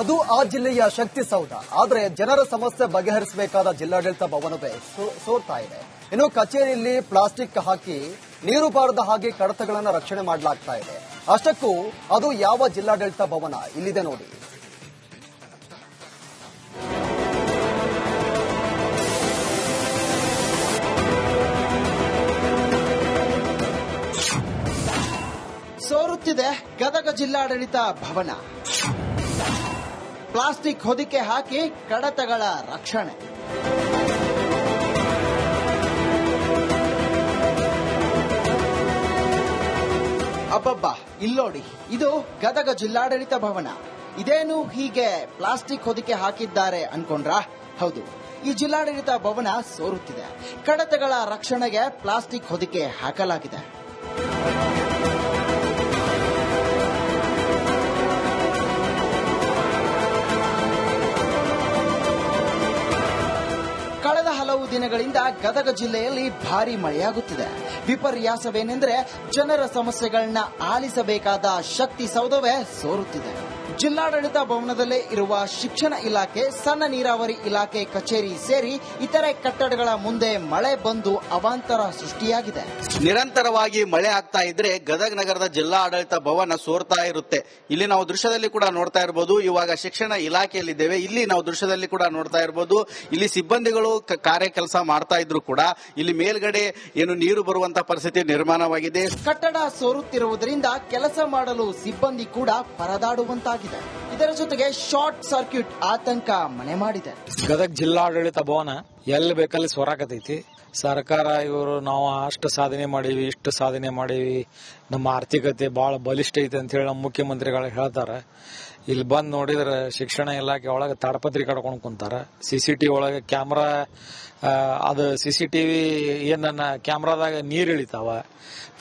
ಅದು ಆ ಜಿಲ್ಲೆಯ ಶಕ್ತಿ ಸೌಧ. ಆದ್ರೆ ಜನರ ಸಮಸ್ಯೆ ಬಗೆಹರಿಸಬೇಕಾದ ಜಿಲ್ಲಾಡಳಿತ ಭವನವೇ ಸೋರ್ತಾ ಇದೆ. ಇನ್ನು ಕಚೇರಿಯಲ್ಲಿ ಪ್ಲಾಸ್ಟಿಕ್ ಹಾಕಿ ನೀರು ಬಾರದ ಹಾಗೆ ಕಡತಗಳನ್ನು ರಕ್ಷಣೆ ಮಾಡಲಾಗ್ತಾ ಇದೆ. ಅಷ್ಟಕ್ಕೂ ಅದು ಯಾವ ಜಿಲ್ಲಾಡಳಿತ ಭವನ? ಇಲ್ಲಿದೆ ನೋಡಿ. ಸೋರುತ್ತಿದೆ ಗದಗ ಜಿಲ್ಲಾಡಳಿತ ಭವನ. ಪ್ಲಾಸ್ಟಿಕ್ ಹೊದಿಕೆ ಹಾಕಿ ಕಡತಗಳ ರಕ್ಷಣೆ. ಅಬ್ಬಬ್ಬ, ಇಲ್ಲೋಡಿ, ಇದು ಗದಗ ಜಿಲ್ಲಾಡಳಿತ ಭವನ. ಇದೇನು ಹೀಗೆ ಪ್ಲಾಸ್ಟಿಕ್ ಹೊದಿಕೆ ಹಾಕಿದ್ದಾರೆ ಅನ್ಕೊಂಡ್ರಾ? ಹೌದು, ಈ ಜಿಲ್ಲಾಡಳಿತ ಭವನ ಸೋರುತ್ತಿದೆ. ಕಡತಗಳ ರಕ್ಷಣೆಗೆ ಪ್ಲಾಸ್ಟಿಕ್ ಹೊದಿಕೆ ಹಾಕಲಾಗಿದೆ. ದಿನಗಳಿಂದ ಗದಗ ಜಿಲ್ಲೆಯಲ್ಲಿ ಭಾರಿ ಮಳೆಯಾಗುತ್ತಿದೆ. ವಿಪರ್ಯಾಸವೇನೆಂದರೆ ಜನರ ಸಮಸ್ಯೆಗಳನ್ನ ಆಲಿಸಬೇಕಾದ ಶಕ್ತಿ ಸೌಧವೇ ಸೋರುತ್ತಿದೆ. ಜಿಲ್ಲಾಡಳಿತ ಭವನದಲ್ಲೇ ಇರುವ ಶಿಕ್ಷಣ ಇಲಾಖೆ ಸಣ್ಣ ನೀರಾವರಿ ಇಲಾಖೆ ಕಚೇರಿ ಸೇರಿ ಇತರೆ ಕಟ್ಟಡಗಳ ಮುಂದೆ ಮಳೆ ಬಂದು ಅವಾಂತರ ಸೃಷ್ಟಿಯಾಗಿದೆ. ನಿರಂತರವಾಗಿ ಮಳೆ ಆಗ್ತಾ ಇದ್ರೆ ಗದಗ ನಗರದ ಜಿಲ್ಲಾಡಳಿತ ಭವನ ಸೋರ್ತಾ ಇರುತ್ತೆ. ಇಲ್ಲಿ ನಾವು ದೃಶ್ಯದಲ್ಲಿ ಕೂಡ ನೋಡ್ತಾ ಇರಬಹುದು ಇವಾಗ ಶಿಕ್ಷಣ ಇಲಾಖೆಯಲ್ಲಿದ್ದೇವೆ. ಇಲ್ಲಿ ನಾವು ದೃಶ್ಯದಲ್ಲಿ ಕೂಡ ನೋಡ್ತಾ ಇರಬಹುದು ಇಲ್ಲಿ ಸಿಬ್ಬಂದಿಗಳು ಕಾರ್ಯ ಕೆಲಸ ಮಾಡ್ತಾ ಇದ್ರು ಕೂಡ. ಇಲ್ಲಿ ಮೇಲ್ಗಡೆ ಏನು ನೀರು ಬರುವಂತ ಪರಿಸ್ಥಿತಿ ನಿರ್ಮಾಣವಾಗಿದೆ. ಕಟ್ಟಡ ಸೋರುತ್ತಿರುವುದರಿಂದ ಕೆಲಸ ಮಾಡಲು ಸಿಬ್ಬಂದಿ ಕೂಡ ಪರದಾಡುವಂತಾಗಿದೆ. ಇದರ ಜೊತೆಗೆ ಶಾರ್ಟ್ ಸರ್ಕ್ಯೂಟ್ ಆತಂಕ ಮನೆ ಮಾಡಿದೆ. ಗದಗ ಜಿಲ್ಲಾಡಳಿತ ಭವನ ಎಲ್ಲಿ ಬೇಕಲ್ಲಿ ಸ್ವರಾಕತೈತಿ ಸರ್ಕಾರ ಇವರು ನಾವು ಅಷ್ಟು ಸಾಧನೆ ಮಾಡೀವಿ, ಇಷ್ಟು ಸಾಧನೆ ಮಾಡೀವಿ. ನಮ್ಮ ಆರ್ಥಿಕತೆ ಬಹಳ ಬಲಿಷ್ಠ ಐತೆ ಅಂತ ಹೇಳಿ ನಮ್ಮ ಮುಖ್ಯಮಂತ್ರಿಗಳು ಹೇಳ್ತಾರೆ. ಇಲ್ಲಿ ಬಂದ್ ನೋಡಿದ್ರೆ ಶಿಕ್ಷಣ ಇಲಾಖೆ ಒಳಗೆ ತಾಡಪತ್ರಿ ಕಡ್ಕೊಂಡು ಕುಂತಾರ. ಸಿ ಸಿ ಟಿ ಒಳಗೆ ಕ್ಯಾಮ್ರಾ ಅದು ಸಿ ಸಿ ಟಿವಿ ಏನನ್ನ ಕ್ಯಾಮ್ರಾದಾಗ ನೀರ್ ಇಳಿತಾವ.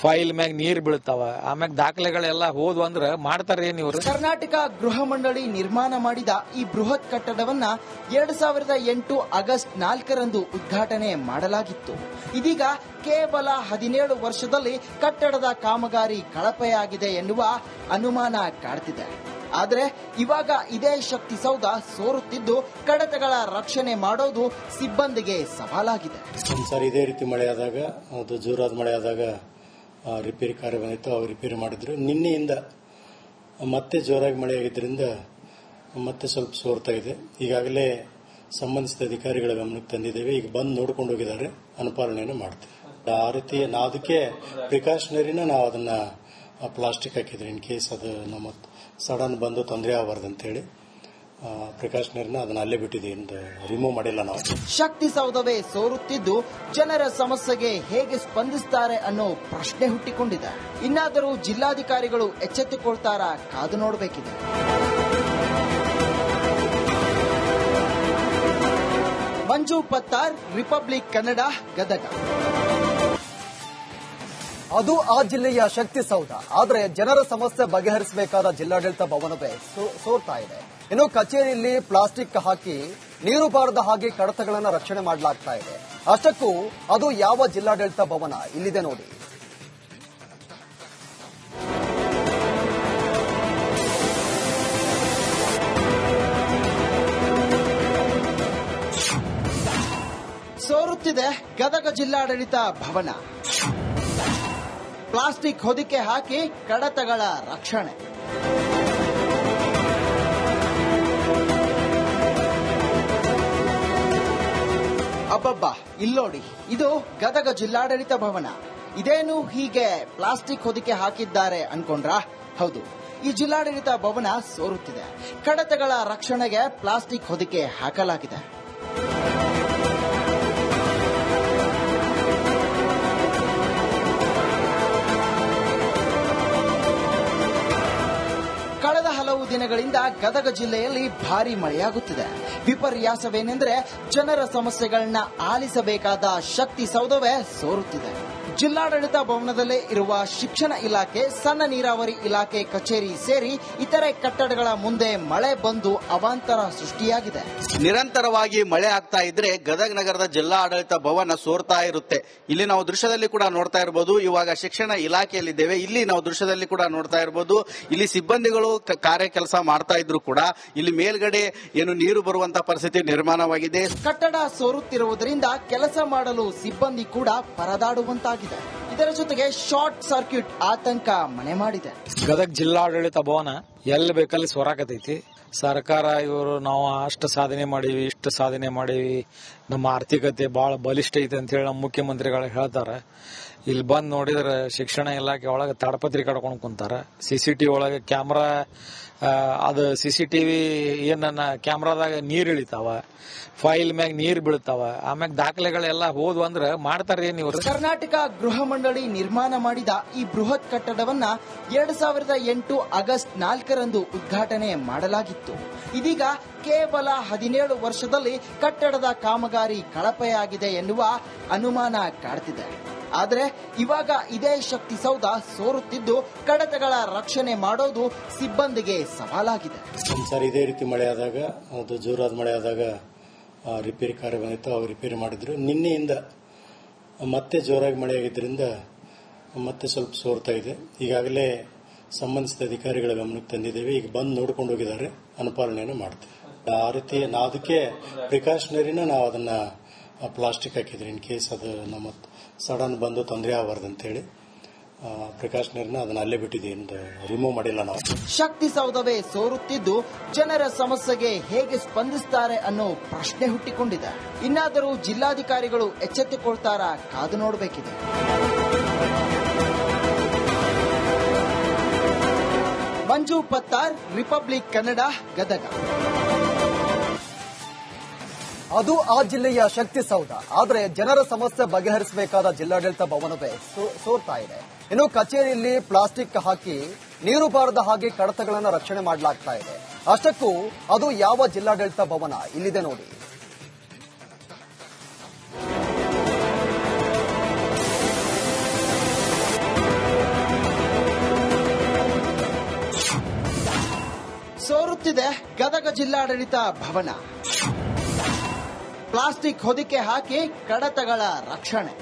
ಫೈಲ್ ಮ್ಯಾಗ ನೀರ್ ಬೀಳ್ತಾವ. ಆಮ್ಯಾಗ ದಾಖಲೆಗಳೆಲ್ಲ ಹೋದ್ ಅಂದ್ರೆ ಮಾಡ್ತಾರೆ ಏನ್ ಇವರು? ಕರ್ನಾಟಕ ಗೃಹ ಮಂಡಳಿ ನಿರ್ಮಾಣ ಮಾಡಿದ ಈ ಬೃಹತ್ ಕಟ್ಟಡವನ್ನ ಎರಡ್ ಸಾವಿರದ ಎಂಟು ಆಗಸ್ಟ್ ನಾಲ್ಕರಂದು ಉದ್ಘಾಟನೆ ಮಾಡಲಾಗಿತ್ತು. ಇದೀಗ ಕೇವಲ ಹದಿನೇಳು ವರ್ಷದಲ್ಲಿ ಕಟ್ಟಡದ ಕಾಮಗಾರಿ ಕಳಪೆಯಾಗಿದೆ ಎನ್ನುವ ಅನುಮಾನ ಕಾಡ್ತಿದೆ. ಆದ್ರೆ ಇವಾಗ ಇದೇ ಶಕ್ತಿ ಸೌಧ ಸೋರುತ್ತಿದ್ದು ಕಡತಗಳ ರಕ್ಷಣೆ ಮಾಡೋದು ಸಿಬ್ಬಂದಿಗೆ ಸವಾಲಾಗಿದೆ. ಸರ್, ಇದೇ ರೀತಿ ಮಳೆ ಆದಾಗ ಅದು ಜೋರಾದ ಮಳೆ ಆದಾಗ ರಿಪೇರಿ ಕಾರ್ಯ ಬಂದಿತ್ತು ಅವ್ರು ರಿಪೇರಿ ಮಾಡಿದ್ರು. ನಿನ್ನೆಯಿಂದ ಮತ್ತೆ ಜೋರಾಗಿ ಮಳೆ ಆಗಿದ್ದರಿಂದ ಮತ್ತೆ ಸ್ವಲ್ಪ ಸೋರ್ತಾ ಇದೆ. ಈಗಾಗಲೇ ಸಂಬಂಧಿಸಿದ ಅಧಿಕಾರಿಗಳ ಗಮನಕ್ಕೆ ತಂದಿದ್ದೇವೆ. ಈಗ ಬಂದು ನೋಡ್ಕೊಂಡು ಹೋಗಿದ್ದಾರೆ. ಅನುಪಾಲನೆಯನ್ನು ಮಾಡ್ತೇವೆ. ಆ ರೀತಿ ನಾವು ಅದಕ್ಕೆ ಪ್ರಿಕಾಷನರಿನ ನಾವು ಅದನ್ನ ಪ್ಲಾಸ್ಟಿಕ್ ಹಾಕಿದ್ರು ಇನ್ ಕೇಸ್ ಅದು ನಮ್ಮ ಸಡನ್ ಬಂದು ತೊಂದರೆ ಆಗಬಾರ್ದು ಅಂತೇಳಿ ಪ್ರಿಕಾಷನರಿನ ಅದನ್ನ ಅಲ್ಲೇ ಬಿಟ್ಟಿದ್ದೀವಿ ರಿಮೂವ್ ಮಾಡಿಲ್ಲ ನಾವು. ಶಕ್ತಿ ಸೌಧವೇ ಸೋರುತ್ತಿದ್ದು ಜನರ ಸಮಸ್ಯೆಗೆ ಹೇಗೆ ಸ್ಪಂದಿಸ್ತಾರೆ ಅನ್ನೋ ಪ್ರಶ್ನೆ ಹುಟ್ಟಿಕೊಂಡಿದೆ. ಇನ್ನಾದರೂ ಜಿಲ್ಲಾಧಿಕಾರಿಗಳು ಎಚ್ಚೆತ್ತುಕೊಳ್ತಾರಾ ಕಾದು ನೋಡಬೇಕಿದೆ. ಮಂಜು ಪತ್ತಾರ್, ರಿಪಬ್ಲಿಕ್ ಕನ್ನಡ, ಗದಗ. ಅದು ಆ ಜಿಲ್ಲೆಯ ಶಕ್ತಿ ಸೌಧ. ಆದರೆ ಜನರ ಸಮಸ್ಯೆ ಬಗೆಹರಿಸಬೇಕಾದ ಜಿಲ್ಲಾಡಳಿತ ಭವನವೇ ಸೋರ್ತಾ ಇದೆ. ಇನ್ನು ಕಚೇರಿಯಲ್ಲಿ ಪ್ಲಾಸ್ಟಿಕ್ ಹಾಕಿ ನೀರು ಬಾರದ ಹಾಗೆ ಕಡತಗಳನ್ನು ರಕ್ಷಣೆ ಮಾಡಲಾಗ್ತಾ ಇದೆ. ಅಷ್ಟಕ್ಕೂ ಅದು ಯಾವ ಜಿಲ್ಲಾಡಳಿತ ಭವನ? ಇಲ್ಲಿದೆ ನೋಡಿ. ಸೋರುತ್ತಿದೆ ಗದಗ ಜಿಲ್ಲಾಡಳಿತ ಭವನ. ಪ್ಲಾಸ್ಟಿಕ್ ಹೊದಿಕೆ ಹಾಕಿ ಕಡತಗಳ ರಕ್ಷಣೆ. ಅಬ್ಬಬ್ಬ, ಇಲ್ಲೋಡಿ, ಇದು ಗದಗ ಜಿಲ್ಲಾಡಳಿತ ಭವನ. ಇದೇನು ಹೀಗೆ ಪ್ಲಾಸ್ಟಿಕ್ ಹೊದಿಕೆ ಹಾಕಿದ್ದಾರೆ ಅನ್ಕೊಂಡ್ರಾ? ಹೌದು, ಈ ಜಿಲ್ಲಾಡಳಿತ ಭವನ ಸೋರುತ್ತಿದೆ. ಕಡತಗಳ ರಕ್ಷಣೆಗೆ ಪ್ಲಾಸ್ಟಿಕ್ ಹೊದಿಕೆ ಹಾಕಲಾಗಿದೆ. ದಿನಗಳಿಂದ ಗದಗ ಜಿಲ್ಲೆಯಲ್ಲಿ ಭಾರಿ ಮಳೆಯಾಗುತ್ತಿದೆ. ವಿಪರ್ಯಾಸವೇನೆಂದರೆ ಜನರ ಸಮಸ್ಯೆಗಳನ್ನ ಆಲಿಸಬೇಕಾದ ಶಕ್ತಿ ಸೌಧವೇ ಸೋರುತ್ತಿದೆ. ಜಿಲ್ಲಾಡಳಿತ ಭವನದಲ್ಲೇ ಇರುವ ಶಿಕ್ಷಣ ಇಲಾಖೆ ಸಣ್ಣ ನೀರಾವರಿ ಇಲಾಖೆ ಕಚೇರಿ ಸೇರಿ ಇತರೆ ಕಟ್ಟಡಗಳ ಮುಂದೆ ಮಳೆ ಬಂದು ಅವಾಂತರ ಸೃಷ್ಟಿಯಾಗಿದೆ. ನಿರಂತರವಾಗಿ ಮಳೆ ಆಗ್ತಾ ಇದ್ರೆ ಗದಗ ನಗರದ ಜಿಲ್ಲಾ ಆಡಳಿತ ಭವನ ಸೋರ್ತಾ ಇರುತ್ತೆ. ಇಲ್ಲಿ ನಾವು ದೃಶ್ಯದಲ್ಲಿ ಕೂಡ ನೋಡ್ತಾ ಇರಬಹುದು ಇವಾಗ ಶಿಕ್ಷಣ ಇಲಾಖೆಯಲ್ಲಿದ್ದೇವೆ. ಇಲ್ಲಿ ನಾವು ದೃಶ್ಯದಲ್ಲಿ ಕೂಡ ನೋಡ್ತಾ ಇರಬಹುದು ಇಲ್ಲಿ ಸಿಬ್ಬಂದಿಗಳು ಕಾರ್ಯ ಕೆಲಸ ಮಾಡ್ತಾ ಇದ್ರು ಕೂಡ ಇಲ್ಲಿ ಮೇಲ್ಗಡೆ ಏನು ನೀರು ಬರುವಂತ ಪರಿಸ್ಥಿತಿ ನಿರ್ಮಾಣವಾಗಿದೆ. ಕಟ್ಟಡ ಸೋರುತ್ತಿರುವುದರಿಂದ ಕೆಲಸ ಮಾಡಲು ಸಿಬ್ಬಂದಿ ಕೂಡ ಪರದಾಡುವಂತಾಗಿದೆ. ಇದರ ಜೊತೆಗೆ ಶಾರ್ಟ್ ಸರ್ಕ್ಯೂಟ್ ಆತಂಕ ಮನೆ ಮಾಡಿದೆ. ಗದಗ ಜಿಲ್ಲಾಡಳಿತ ಭವನ ಎಲ್ಲಿ ಬೇಕಲ್ಲಿ ಸ್ವರಾಗತೈತಿ? ಸರ್ಕಾರ ಇವರು ನಾವು ಅಷ್ಟು ಸಾಧನೆ ಮಾಡೀವಿ, ಇಷ್ಟು ಸಾಧನೆ ಮಾಡೀವಿ. ನಮ್ಮ ಆರ್ಥಿಕತೆ ಬಹಳ ಬಲಿಷ್ಠ ಐತೆ ಅಂತ ಹೇಳಿ ನಮ್ಮ ಮುಖ್ಯಮಂತ್ರಿಗಳು ಹೇಳ್ತಾರೆ. ಇಲ್ಲಿ ಬಂದ್ ನೋಡಿದ್ರೆ ಶಿಕ್ಷಣ ಇಲಾಖೆ ಒಳಗೆ ತಾಡಪತ್ರಿ ಕಡ್ಕೊಂಡು ಕುಂತಾರ. ಸಿ ಸಿ ಟಿ ಒಳಗೆ ಕ್ಯಾಮ್ರಾ ಅದು ಸಿ ಸಿ ಟಿವಿ ಏನನ್ನ ಕ್ಯಾಮ್ರಾದಾಗ ನೀರ್ ಇಳಿತಾವ. ಫೈಲ್ ಮ್ಯಾಗ ನೀರ್ ಬೀಳ್ತಾವ. ಆಮ್ಯಾಗ ದಾಖಲೆಗಳೆಲ್ಲ ಹೋದ್ ಅಂದ್ರೆ ಮಾಡ್ತಾರೆ ಇವ್ರು ಕರ್ನಾಟಕ ಗೃಹ ಮಂಡಳಿ ನಿರ್ಮಾಣ ಮಾಡಿದ ಈ ಬೃಹತ್ ಕಟ್ಟಡವನ್ನ ಎರಡ್ ಸಾವಿರದ ಎಂಟು ಆಗಸ್ಟ್ ನಾಲ್ಕರಂದು ಉದ್ಘಾಟನೆ ಮಾಡಲಾಗಿತ್ತು. ಇದೀಗ ಕೇವಲ ಹದಿನೇಳು ವರ್ಷದಲ್ಲಿ ಕಟ್ಟಡದ ಕಾಮಗಾರಿ ಕಳಪೆಯಾಗಿದೆ ಎನ್ನುವ ಅನುಮಾನ ಕಾಡ್ತಿದೆ. ಆದರೆ ಇವಾಗ ಇದೇ ಶಕ್ತಿ ಸೌಧ ಸೋರುತ್ತಿದ್ದು ಕಡತಗಳ ರಕ್ಷಣೆ ಮಾಡೋದು ಸಿಬ್ಬಂದಿಗೆ ಸವಾಲಾಗಿದೆ. ಸರ್, ಇದೇ ರೀತಿ ಮಳೆ ಆದಾಗ ಅದು ಜೋರಾದ ಮಳೆ ಆದಾಗ ರಿಪೇರಿ ಕಾರ್ಯ ಬಂದಿತ್ತು, ಅವ್ರು ರಿಪೇರಿ ಮಾಡಿದ್ರು. ನಿನ್ನೆಯಿಂದ ಮತ್ತೆ ಜೋರಾಗಿ ಮಳೆ ಆಗಿದ್ದರಿಂದ ಮತ್ತೆ ಸ್ವಲ್ಪ ಸೋರ್ತಾ ಇದೆ. ಈಗಾಗಲೇ ಸಂಬಂಧಿಸಿದ ಅಧಿಕಾರಿಗಳ ಗಮನಕ್ಕೆ ತಂದಿದ್ದೇವೆ. ಈಗ ಬಂದು ನೋಡ್ಕೊಂಡು ಹೋಗಿದ್ದಾರೆ. ಅನುಪಾಲನೆಯನ್ನು ಮಾಡ್ತೇವೆ. ಆ ರೀತಿ ನಾವು ಅದಕ್ಕೆ ಪ್ರಿಕಾಷನರಿನ ನಾವು ಅದನ್ನ ಪ್ಲಾಸ್ಟಿಕ್ ಹಾಕಿದ್ರಿ ಇನ್ ಕೇಸ್ ಅದು ನಮ್ಮ ಸಡನ್ ಬಂದು ತೊಂದರೆ ಆಗಬಾರ್ದು ಅಂತೇಳಿ ಪ್ರಿಕಾಷನರಿನ ಅದನ್ನ ಅಲ್ಲೇ ಬಿಟ್ಟಿದ್ದೀವಿ ರಿಮೂವ್ ಮಾಡಿಲ್ಲ ನಾವು. ಶಕ್ತಿ ಸೌಧವೇ ಸೋರುತ್ತಿದ್ದು ಜನರ ಸಮಸ್ಯೆಗೆ ಹೇಗೆ ಸ್ಪಂದಿಸ್ತಾರೆ ಅನ್ನೋ ಪ್ರಶ್ನೆ ಹುಟ್ಟಿಕೊಂಡಿದೆ. ಇನ್ನಾದರೂ ಜಿಲ್ಲಾಧಿಕಾರಿಗಳು ಎಚ್ಚೆತ್ತುಕೊಳ್ತಾರಾ ಕಾದು ನೋಡಬೇಕಿದೆ. ಮಂಜು ಪತ್ತಾರ್, ರಿಪಬ್ಲಿಕ್ ಕನ್ನಡ, ಗದಗ. ಅದು ಆ ಜಿಲ್ಲೆಯ ಶಕ್ತಿ ಸೌಧ. ಆದರೆ ಜನರ ಸಮಸ್ಯೆ ಬಗೆಹರಿಸಬೇಕಾದ ಜಿಲ್ಲಾಡಳಿತ ಭವನವೇ ಸೋರ್ತಾ ಇದೆ. ಇನ್ನು ಕಚೇರಿಯಲ್ಲಿ ಪ್ಲಾಸ್ಟಿಕ್ ಹಾಕಿ ನೀರು ಬಾರದ ಹಾಗೆ ಕಡತಗಳನ್ನು ರಕ್ಷಣೆ ಮಾಡಲಾಗ್ತಾ ಇದೆ. ಅಷ್ಟಕ್ಕೂ ಅದು ಯಾವ ಜಿಲ್ಲಾಡಳಿತ ಭವನ? ಇಲ್ಲಿದೆ ನೋಡಿ. ಸೋರುತ್ತಿದೆ ಗದಗ ಜಿಲ್ಲಾಡಳಿತ ಭವನ. ಪ್ಲಾಸ್ಟಿಕ್ ಹೊದಿಕೆ ಹಾಕಿ ಕಡತಗಳ ರಕ್ಷಣೆ.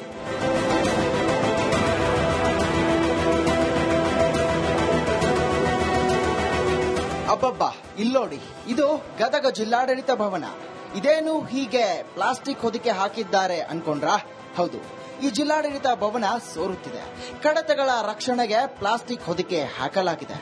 ಅಬ್ಬಬ್ಬ, ಇಲ್ಲೋಡಿ, ಇದು ಗದಗ ಜಿಲ್ಲಾಡಳಿತ ಭವನ. ಇದೇನು ಹೀಗೆ ಪ್ಲಾಸ್ಟಿಕ್ ಹೊದಿಕೆ ಹಾಕಿದ್ದಾರೆ ಅನ್ಕೊಂಡ್ರಾ? ಹೌದು, ಈ ಜಿಲ್ಲಾಡಳಿತ ಭವನ ಸೋರುತ್ತಿದೆ. ಕಡತಗಳ ರಕ್ಷಣೆಗೆ ಪ್ಲಾಸ್ಟಿಕ್ ಹೊದಿಕೆ ಹಾಕಲಾಗಿದೆ.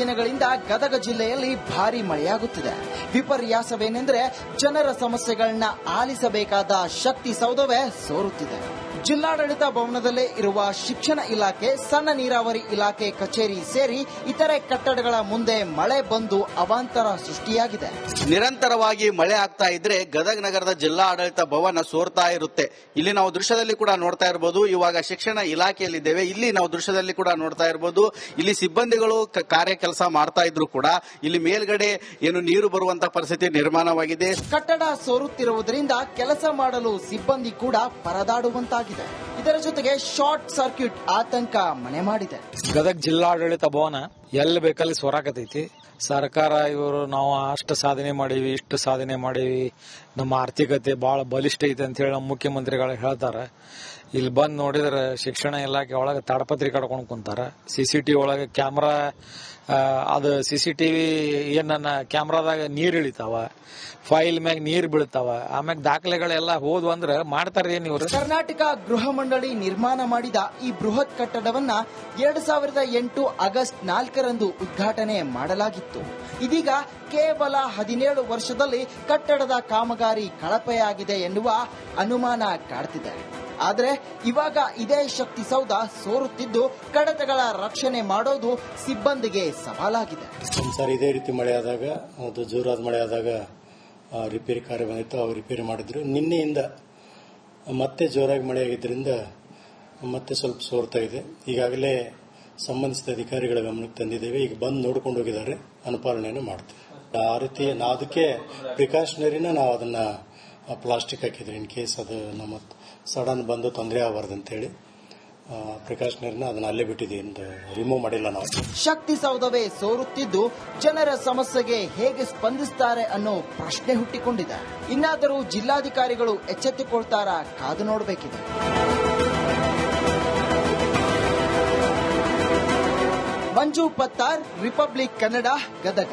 ದಿನಗಳಿಂದ ಗದಗ ಜಿಲ್ಲೆಯಲ್ಲಿ ಭಾರಿ ಮಳೆಯಾಗುತ್ತಿದೆ. ವಿಪರ್ಯಾಸವೇನೆಂದರೆ ಜನರ ಸಮಸ್ಯೆಗಳನ್ನ ಆಲಿಸಬೇಕಾದ ಶಕ್ತಿ ಸೌಧವೇ ಸೋರುತ್ತಿದೆ. ಜಿಲ್ಲಾಡಳಿತ ಭವನದಲ್ಲೇ ಇರುವ ಶಿಕ್ಷಣ ಇಲಾಖೆ ಸಣ್ಣ ನೀರಾವರಿ ಇಲಾಖೆ ಕಚೇರಿ ಸೇರಿ ಇತರೆ ಕಟ್ಟಡಗಳ ಮುಂದೆ ಮಳೆ ಬಂದು ಅವಾಂತರ ಸೃಷ್ಟಿಯಾಗಿದೆ. ನಿರಂತರವಾಗಿ ಮಳೆ ಆಗ್ತಾ ಇದ್ರೆ ಗದಗ ನಗರದ ಜಿಲ್ಲಾಡಳಿತ ಭವನ ಸೋರ್ತಾ ಇರುತ್ತೆ. ಇಲ್ಲಿ ನಾವು ದೃಶ್ಯದಲ್ಲಿ ಕೂಡ ನೋಡ್ತಾ ಇರಬಹುದು ಇವಾಗ ಶಿಕ್ಷಣ ಇಲಾಖೆಯಲ್ಲಿದ್ದೇವೆ. ಇಲ್ಲಿ ನಾವು ದೃಶ್ಯದಲ್ಲಿ ಕೂಡ ನೋಡ್ತಾ ಇರಬಹುದು ಇಲ್ಲಿ ಸಿಬ್ಬಂದಿಗಳು ಕಾರ್ಯ ಕೆಲಸ ಮಾಡ್ತಾ ಇದ್ರು ಕೂಡ ಇಲ್ಲಿ ಮೇಲ್ಗಡೆ ಏನು ನೀರು ಬರುವಂತ ಪರಿಸ್ಥಿತಿ ನಿರ್ಮಾಣವಾಗಿದೆ. ಕಟ್ಟಡ ಸೋರುತ್ತಿರುವುದರಿಂದ ಕೆಲಸ ಮಾಡಲು ಸಿಬ್ಬಂದಿ ಕೂಡ ಪರದಾಡುವಂತಾಗಿದೆ. ಇದರ ಜೊತೆಗೆ ಶಾರ್ಟ್ ಸರ್ಕ್ಯೂಟ್ ಆತಂಕ ಮನೆ ಮಾಡಿದೆ. ಗದಗ ಜಿಲ್ಲಾಡಳಿತ ಭವನ ಎಲ್ಲಿ ಬೇಕಲ್ಲಿ ಸ್ವರಾಗತೈತಿ ಸರ್ಕಾರ ಇವರು ನಾವು ಅಷ್ಟು ಸಾಧನೆ ಮಾಡೀವಿ, ಇಷ್ಟು ಸಾಧನೆ ಮಾಡೀವಿ. ನಮ್ಮ ಆರ್ಥಿಕತೆ ಬಹಳ ಬಲಿಷ್ಠ ಐತೆ ಅಂತ ಹೇಳಿ ನಮ್ಮ ಮುಖ್ಯಮಂತ್ರಿಗಳು ಹೇಳ್ತಾರೆ. ಇಲ್ಲಿ ಬಂದು ನೋಡಿದ್ರೆ ಶಿಕ್ಷಣ ಇಲಾಖೆ ಒಳಗೆ ತಾಡಪತ್ರಿ ಕಡ್ಕೊಂಡು ಕುಂತಾರೆ. ಸಿ ಸಿ ಟಿ ಒಳಗೆ ಕ್ಯಾಮ್ರಾ ಅದು ಸಿ ಸಿ ಟಿ ವಿ ಏನನ್ನ ಕ್ಯಾಮ್ರಾದಾಗ ನೀರ್ ಇಳಿತಾವ, ಫೈಲ್ ಮ್ಯಾಗ ನೀರ್ ಬೀಳ್ತಾವ, ಆಮ್ಯಾಗ ದಾಖಲೆಗಳೆಲ್ಲ ಹೋದ್ವು ಅಂದ್ರೆ ಮಾಡ್ತಾರೆ ಇವರು ಇವ್ರು? ಕರ್ನಾಟಕ ಗೃಹ ಮಂಡಳಿ ನಿರ್ಮಾಣ ಮಾಡಿದ ಈ ಬೃಹತ್ ಕಟ್ಟಡವನ್ನ ಎರಡ್ ಸಾವಿರದ ಎಂಟು ಆಗಸ್ಟ್ ನಾಲ್ಕರಂದು ಉದ್ಘಾಟನೆ ಮಾಡಲಾಗಿತ್ತು. ಇದೀಗ ಕೇವಲ ಹದಿನೇಳು ವರ್ಷದಲ್ಲಿ ಕಟ್ಟಡದ ಕಾಮಗಾರಿ ಕಳಪೆಯಾಗಿದೆ ಎನ್ನುವ ಅನುಮಾನ ಕಾಡ್ತಿದೆ. ಆದರೆ ಇವಾಗ ಇದೇ ಶಕ್ತಿ ಸೌಧ ಸೋರುತ್ತಿದ್ದು ಕಡತಗಳ ರಕ್ಷಣೆ ಮಾಡೋದು ಸಿಬ್ಬಂದಿಗೆ ಸವಾಲಾಗಿದೆ. ಸರ್ ಇದೇ ರೀತಿ ಮಳೆ ಆದಾಗ ಅದು ಜೋರಾದ ಮಳೆ ಆದಾಗ ರಿಪೇರಿ ಕಾರ್ಯ ಬಂದಿತ್ತು, ಅವ್ರು ರಿಪೇರಿ ಮಾಡಿದ್ರು. ನಿನ್ನೆಯಿಂದ ಮತ್ತೆ ಜೋರಾಗಿ ಮಳೆ ಆಗಿದ್ದರಿಂದ ಮತ್ತೆ ಸ್ವಲ್ಪ ಸೋರ್ತಾ ಇದೆ. ಈಗಾಗಲೇ ಸಂಬಂಧಿಸಿದ ಅಧಿಕಾರಿಗಳ ಗಮನಕ್ಕೆ ತಂದಿದ್ದೇವೆ. ಈಗ ಬಂದು ನೋಡ್ಕೊಂಡು ಹೋಗಿದ್ದಾರೆ. ಅನುಪಾಲನೆಯನ್ನು ಮಾಡ್ತೀವಿ. ಆ ರೀತಿ ಅದಕ್ಕೆ ಪ್ರಿಕಾಷನರಿನ ನಾವು ಅದನ್ನ ಪ್ಲಾಸ್ಟಿಕ್ ಹಾಕಿದ್ರಿ ಇನ್ ಕೇಸ್ ಅದು ನಮ್ಮ ಸಡನ್ ಬಂದು ತೊಂದರೆ ಆಗಬಾರ್ದು ಅಂತೇಳಿ ಪ್ರಿಕಾಷನರಿನ ಅದನ್ನ ಅಲ್ಲೇ ಬಿಟ್ಟಿದ್ದೀವಿ ರಿಮೂವ್ ಮಾಡಿಲ್ಲ ನಾವು. ಶಕ್ತಿ ಸೌಧವೇ ಸೋರುತ್ತಿದ್ದು ಜನರ ಸಮಸ್ಯೆಗೆ ಹೇಗೆ ಸ್ಪಂದಿಸ್ತಾರೆ ಅನ್ನೋ ಪ್ರಶ್ನೆ ಹುಟ್ಟಿಕೊಂಡಿದೆ ಇನ್ನಾದರೂ ಜಿಲ್ಲಾಧಿಕಾರಿಗಳು ಎಚ್ಚೆತ್ತುಕೊಳ್ತಾರಾ ಕಾದು ನೋಡಬೇಕಿದೆ. ಮಂಜು ಪತ್ತಾರ್ ರಿಪಬ್ಲಿಕ್ ಕನ್ನಡ ಗದಗ.